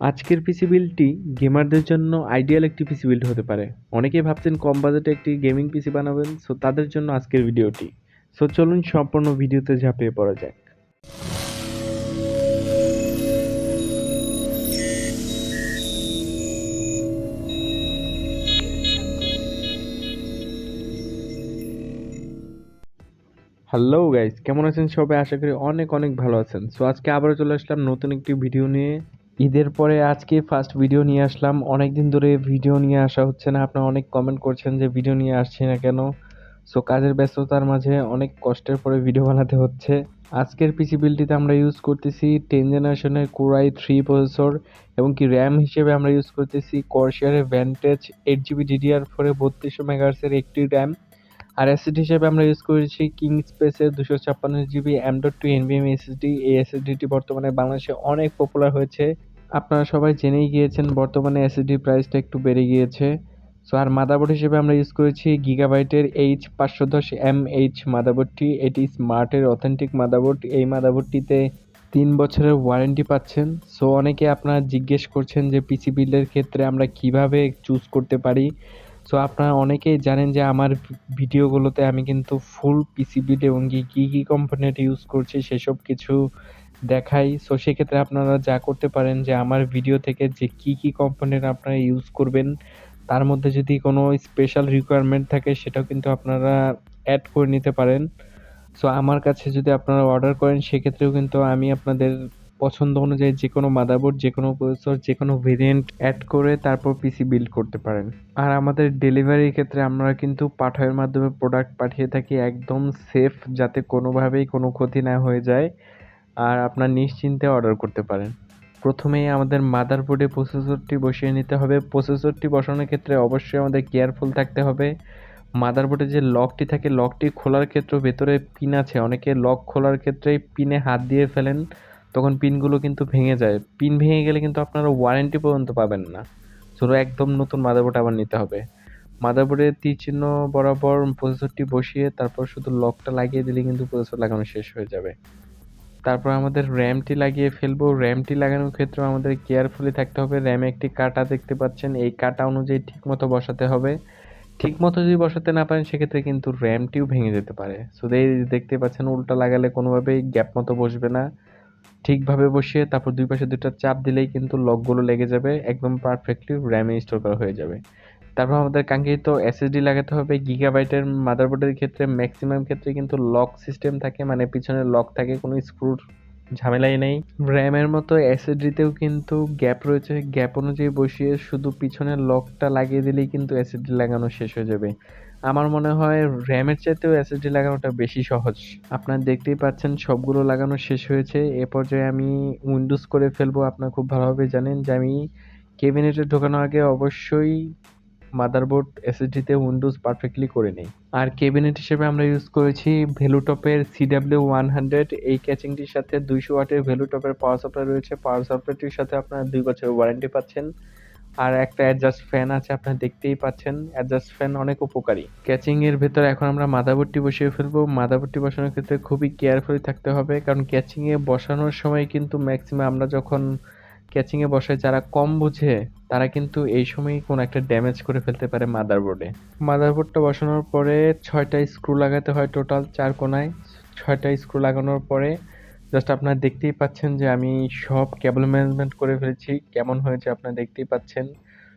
আজকের পিসি বিল্ডটি গেমারদের জন্য আইডিয়াল একটি পিসি বিল্ড হতে পারে। অনেকেই ভাবছেন কম বাজেটে একটি গেমিং পিসি বানাবেন, সো তাদের জন্য আজকের ভিডিওটি। সো চলুন সম্পূর্ণ ভিডিওতে ঝাঁপিয়ে পড়া যাক। হ্যালো গাইস, কেমন আছেন সবাই? আশা করি অনেক অনেক ভালো আছেন। সো আজকে আবারও চলে আসলাম নতুন একটি ভিডিও নিয়ে। ঈদের পরে আজকে ফার্স্ট ভিডিও নিয়ে আসলাম। অনেক দিন ধরে ভিডিও নিয়ে আসা হচ্ছে না। আপনারা অনেক কমেন্ট করছেন যে ভিডিও নিয়ে আসছি না কেন? সো কাজের ব্যস্ততার মাঝে অনেক কষ্টের পরে ভিডিও বানাতে হচ্ছে। আজকের পিসি বিলটিতে আমরা ইউজ করতেছি টেন জেনারেশনের কোরাই থ্রি প্রসেসর এবং কি র্যাম হিসেবে আমরা ইউজ করতেছি কর্শিয়ারের ভ্যান্টেজ এইট জিবি ডিডিআর ফোরে বত্রিশশো মেগাহার্সের একটি র্যাম আর এসএসডি হিসেবে আমরা ইউজ করেছি কিং স্পেসের দুশো ছাপ্পান্ন GB M two NVMe SSD এই এসএসডিটি বর্তমানে বাংলাদেশে অনেক পপুলার হয়েছে। আপনারা সবাই জেনেই গিয়েছেন বর্তমানে এসএসডি প্রাইসটা একটু বেড়ে গিয়েছে। সো আর মাদারবোর্ড হিসেবে আমরা ইউজ করেছি গিগাবাইটের এইচ পাঁচশো দশ এম এইচ মাদারবোর্ডটি এটি স্মার্টের অথেন্টিক মাদারবোর্ড এই মাদারবোর্ডটিতে তিন বছরের ওয়ারেন্টি পাচ্ছেন। সো অনেকে আপনারা জিজ্ঞেস করছেন যে পিসি বিল্ডের ক্ষেত্রে আমরা কীভাবে চুজ করতে পারি। সো আপনারা অনেকেই জানেন যে আমার ভিডিওগুলোতে আমি কিন্তু ফুল পিসি বিল্ড এবং কি, কী কী কম্পোনেন্ট ইউজ করছি সেসব কিছু দেখাই। সো সেক্ষেত্রে আপনারা যা করতে পারেন যে আমার ভিডিও থেকে যে কী কী কম্পোনেন্ট আপনারা ইউজ করবেন, তার মধ্যে যদি কোনো স্পেশাল রিকোয়ারমেন্ট থাকে সেটাও কিন্তু আপনারা অ্যাড করে নিতে পারেন। সো আমার কাছে যদি আপনারা অর্ডার করেন, সেক্ষেত্রেও কিন্তু আমি আপনাদের পছন্দ অনুযায়ী যে কোনো মাদারবোর্ড যে কোনো প্রসেসর যে কোনো ভেরিয়েন্ট অ্যাড করে তারপর পিসি বিল্ড করতে পারেন। আর আমাদের ডেলিভারির ক্ষেত্রে আমরা কিন্তু পাঠানোর মাধ্যমে প্রোডাক্ট পাঠিয়ে থাকি একদম সেফ যাতে কোনোভাবেই কোনো ক্ষতি না হয়ে যায়। আর আপনার নিশ্চিন্তে অর্ডার করতে পারেন। প্রথমেই আমাদের মাদারবোর্ডে প্রসেসরটি বসিয়ে নিতে হবে। প্রসেসরটি বসানোর ক্ষেত্রে অবশ্যই আমাদের কেয়ারফুল থাকতে হবে। মাদারবোর্ডে যে লকটি থাকে লকটি খোলার ক্ষেত্রে ভেতরে পিন আছে। অনেকে লক খোলার ক্ষেত্রে পিনে হাত দিয়ে ফেলেন। তখন পিনগুলো কিন্তু ভেঙে যায়। পিন ভেঙে গেলে কিন্তু আপনারা ওয়ারেন্টি পর্যন্ত পাবেন না। শুধু একদম নতুন মাদারবোর্ড আবার নিতে হবে। মাদারবোর্ডের তীর চিহ্ন বরাবর প্রসেসরটি বসিয়ে তারপর শুধু লকটা লাগিয়ে দিলে কিন্তু প্রসেসর লাগানো শেষ হয়ে যাবে। তারপর আমাদের র্যামটি লাগিয়ে ফেলব। র্যামটি লাগানোর ক্ষেত্রে আমাদের কেয়ারফুলি থাকতে হবে। র্যামে একটি কাটা দেখতে পাচ্ছেন। এই কাটা অনুযায়ী ঠিকমতো বসাতে হবে। ঠিকমতো যদি বসাতে না পারেন, সেক্ষেত্রে কিন্তু র্যামটিও ভেঙে যেতে পারে। সো দেখতে পাচ্ছেন, উল্টা লাগালে কোনোভাবেই গ্যাপ মতো বসবে না। ঠিকভাবে বসিয়ে তারপর দুই পাশে দুটো চাপ দিলেই কিন্তু লকগুলো লেগে যাবে, একদম পারফেক্টলি র্যামে ইনস্টল করা হয়ে যাবে। তারপর আমাদের কাঙ্ক্ষিত এসএসডি লাগাতে হবে গিগাবাইটের মাদারবোর্ডের ক্ষেত্রে ম্যাক্সিমাম ক্ষেত্রে কিন্তু লক সিস্টেম থাকে মানে পিছনে লক থাকে, কোনো স্ক্রুর ঝামেলাই নেই। র্যামের মতো এসএসডিতেও কিন্তু গ্যাপ রয়েছে। গ্যাপ অনুযায়ী বসিয়ে শুধু পিছনের লকটা লাগিয়ে দিলেই কিন্তু এসএসডি লাগানো শেষ হয়ে যাবে। আমার মনে হয় র্যামের চাইতেও এসএসডি লাগানোটা বেশি সহজ। আপনারা দেখতেই পাচ্ছেন সবগুলো লাগানো শেষ হয়েছে। এ পর্যায়ে আমি উইন্ডোজ করে ফেলব। আপনারা খুব ভালোভাবে জানেন যে আমি কেবিনেটে ঢোকানোর আগে অবশ্যই মাদারবোর্ড এসএসডিতে উইন্ডোজ পারফেক্টলি করে নেই। আর কেবিনেট হিসেবে আমরা ইউজ করেছি ভ্যালুটপের সিডাব্লিউ ওয়ান হান্ড্রেড এই ক্যাচিংটির সাথে দুইশো ওয়াটের ভ্যালুটপের পাওয়ার সাপ্লাই রয়েছে। পাওয়ার সাপ্লাইটির সাথে আপনারা দুই বছরের ওয়ারেন্টি পাচ্ছেন। আর একটা অ্যাডজাস্ট ফ্যান আছে, আপনারা দেখতেই পাচ্ছেন। অ্যাডজাস্ট ফ্যান অনেক উপকারী। ক্যাচিং এর ভেতর এখন আমরা মাদারবোর্ডটি বসিয়ে ফেলব। মাদারবোর্ডটি বসানোর ক্ষেত্রে খুবই কেয়ারফুলি থাকতে হবে। কারণ ক্যাচিং এ বসানোর সময় কিন্তু ম্যাক্সিমাম আমরা যখন ক্যাচিং এ বসাই, যারা কম বুঝে তারা কিন্তু এই সময়ই কোনো একটা ড্যামেজ করে ফেলতে পারে মাদারবোর্ডে মাদারবোর্ডটা বসানোর পরে ছয়টা স্ক্রু লাগাতে হয় টোটাল চার কোনায়। ছয়টা স্ক্রু লাগানোর পরে জাস্ট আপনারা দেখতেই পাচ্ছেন যে আমি সব কেবল ম্যানেজমেন্ট করে ফেলেছি, কেমন হয়েছে আপনারা দেখতেই পাচ্ছেন।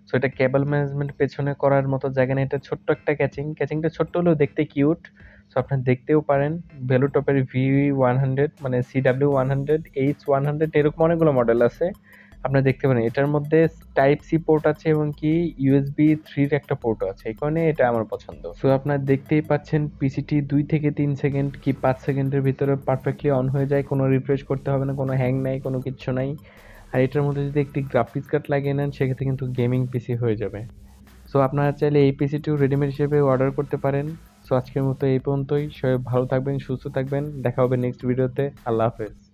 সো এটা কেবল ম্যানেজমেন্ট পেছনে করার মতো জায়গা নেই, এটা ছোট্ট একটা ক্যাচিং ক্যাচিংটা ছোট্ট হলেও দেখতে কিউট সো আপনারা দেখতেও পারেন। ভ্যালু টপের ভি ওয়ান হান্ড্রেড মানে CW one hundred H one hundred এরকম অনেকগুলো মডেল আছে। আপনারা দেখতে পারেন, এটার মধ্যে টাইপ সি পোর্ট আছে এবং কি ইউএসবি থ্রির একটা পোর্টও আছে, এই কারণে এটা আমার পছন্দ। সো আপনারা দেখতেই পাচ্ছেন পিসিটি দুই থেকে তিন সেকেন্ড কি পাঁচ সেকেন্ডের ভিতরে পারফেক্টলি অন হয়ে যায়, কোনো রিফ্রেশ করতে হবে না, কোনো হ্যাং নাই, কোনো কিচ্ছু নাই। আর এটার মধ্যে যদি একটি গ্রাফিক্স কার্ড লাগিয়ে নেন, সেক্ষেত্রে কিন্তু গেমিং পিসি হয়ে যাবে। সো আপনারা চাইলে এই পিসিটিও রেডিমেড হিসেবে অর্ডার করতে পারেন। সো আজকের মতো এই পর্যন্তই। সবাই ভালো থাকবেন, সুস্থ থাকবেন। দেখা হবে নেক্সট ভিডিওতে আল্লাহ হাফেজ।